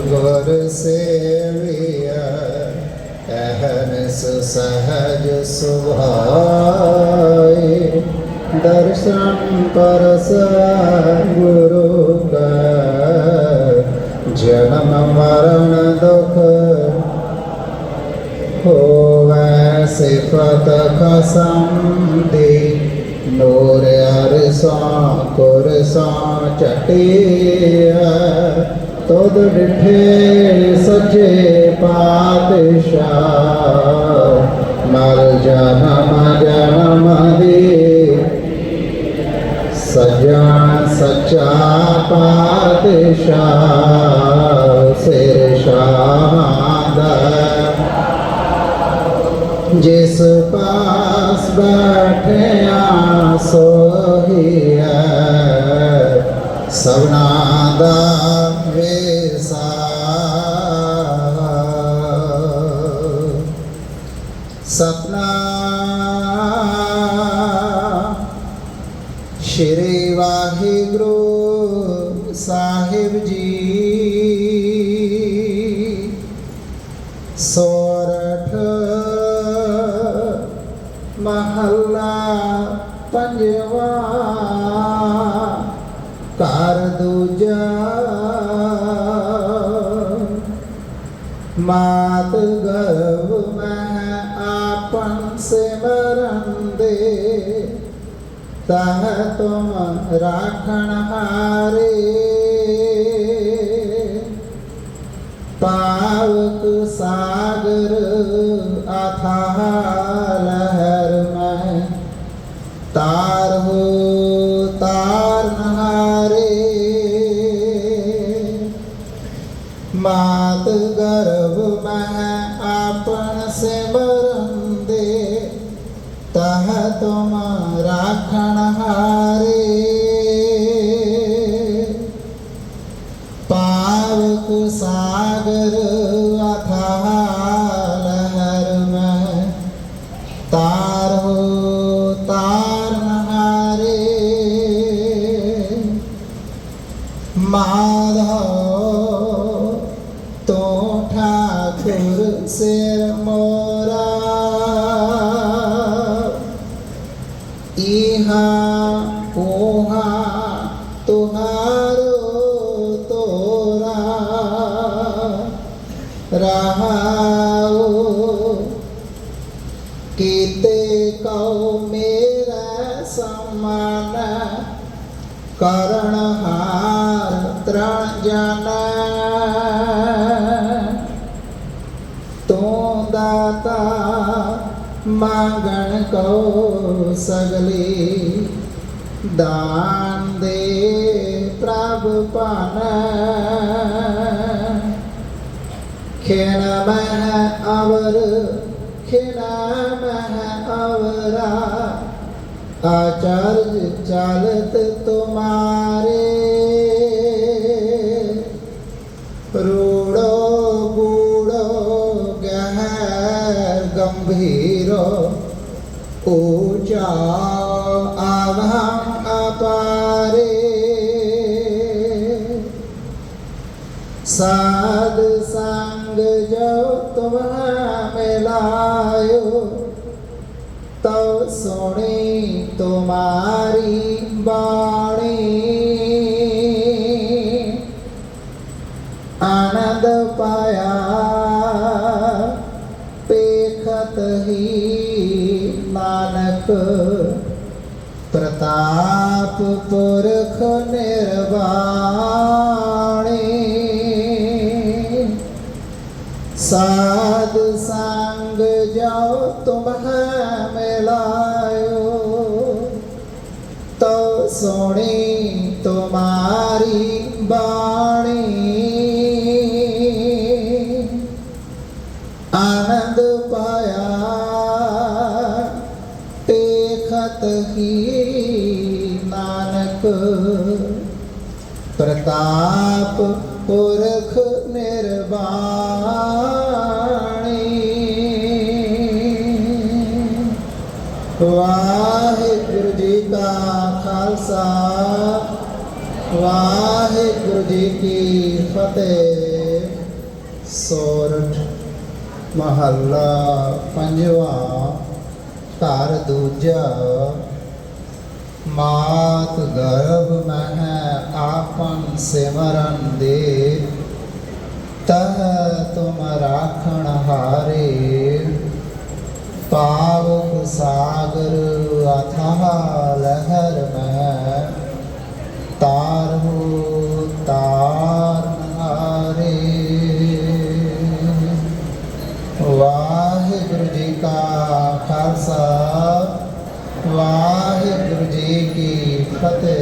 ਗੁਰ ਸੇਵਿਆ ਕਹਿਨਸ ਸਹਜ ਸੁਭਾਏ ਦਰਸ਼ਨ ਪਰਸ ਗੁਰੂ ਕਾ ਜਨਮ ਮਰਨ ਦੁਖ ਹੋਵੇ ਸਿਫਤ ਖਸਮ ਦੇ ਨੂਰ ਅਰਸਾ ਕੁਰਸਾ ਚਟਿਆ ਤਦ ਡਿਠੇ ਸੱਚੇ ਪਾਤਸ਼ਾਹ। ਮਰ ਜਨਮ ਜਨਮ ਦੀ ਸਜਾ ਸੱਚਾ ਪਾਤਸ਼ਾਹ, ਸਿਰ ਸ਼ਾਦਾ ਜਿਸ ਪਾਸ ਬੈਠਿਆ ਸੋ ਸਤਨਾਮ ਸ਼੍ਰੀ ਵਾਹਿਗੁਰੂ ਸਾਹਿਬ ਜੀ। ਸੋਰਠ ਮਹੱਲਾ ਪੰਜਵਾ ਘਰ ਦੂਜਾ ਮਾਤ ਸਿਮਰਨ ਦੇ ਤਹ ਤੁਮ ਰਾਖਣ ਹਾਰੇ ਪਾਵਕ ਸਾਗਰ ਅਥਾਹ ਲਹਿਰ ਮੈਂ ਤਾਰ ਹੋ ਤਾਰ ਨਹਾਰੇ ਮਾਤ ਗਰਭ ਮੈਂ ਰਾਖਣ ਕਉ ਮੇਰਾ ਸਮਾਨ। ਕਰਨ ਹਾਰ ਤ੍ਰਣ ਜਨ। ਤੂੰ ਦਾਤਾ ਮੰਗਣ ਕੋ ਸਗਲੀ। ਦਾਨ ਦੇ ਪ੍ਰਭ ਪਾਨ ਖੇਣ ਮਹਿ ਅਵਰ ਖੇਣ ਮਹਿ ਅਵਰਾ ਆਚਰਜ ਚਾਲਤ ਤੁਮਾਰੇ ਰੂੜੋ ਬੂੜੋ ਗਹਿਰ ਗੰਭੀਰੋ ਊਚਾ ਆਵਹੰ ਅਪਾਰੇ ਸਾਧ ਸੰਗ ਜੋ ਤੁਮ ਮਿਲਾਇਓ, ਤਉ ਸੋਣੀ ਤੁਮਾਰੀ ਬਾਣੀ। ਆਨੰਦ ਪਾਇਆ, ਪੇਖਤ ਹੀ ਨਾਨਕ, ਪ੍ਰਤਾਪ ਪੁਰਖ ਨਿਰਵਾਣੀ। ਸਾਧ ਸੰਗ ਜਾਓ ਤੁਮ ਮਿਲਾਇਓ ਤੋ ਸੋਣੀ ਤੁਮਾਰੀ ਬਾਣੀ। ਆਨੰਦ ਪਾਇਆ, ਤੇਖਤ ਹੀ ਨਾਨਕ। ਪ੍ਰਤਾਪ ਪੁਰਖ ਨਿਰ ਨਿਰਵਾਣੀ ਵਾਹਿਗੁਰੂ ਜੀ ਕਾ ਖਾਲਸਾ, ਵਾਹਿਗੁਰੂ ਜੀ ਕੀ ਫਤਿਹ। ਸੋਰਠ ਮਹੱਲਾ ਪੰਜਵਾ, ਘਰ ਦੂਜਾ। ਮਾਤ ਗਰਭ ਮਹਿ ਆਪਨ ਸਿਮਰਨ ਦੇ। ਤਹ ਤੁਮ ਰਾਖਣ ਹਾਰੇ, ਪਾਵਕ ਸਾਗਰ ਅਥਾ ਲਹਿਰ ਮੈਂ ਤਾਰਹੁ ਤਾਰਨ ਹਾਰੇ। ਵਾਹਿਗੁਰੂ ਜੀ ਕਾ ਖਾਲਸਾ, ਵਾਹਿਗੁਰੂ ਜੀ ਕੀ ਫਤਿਹ।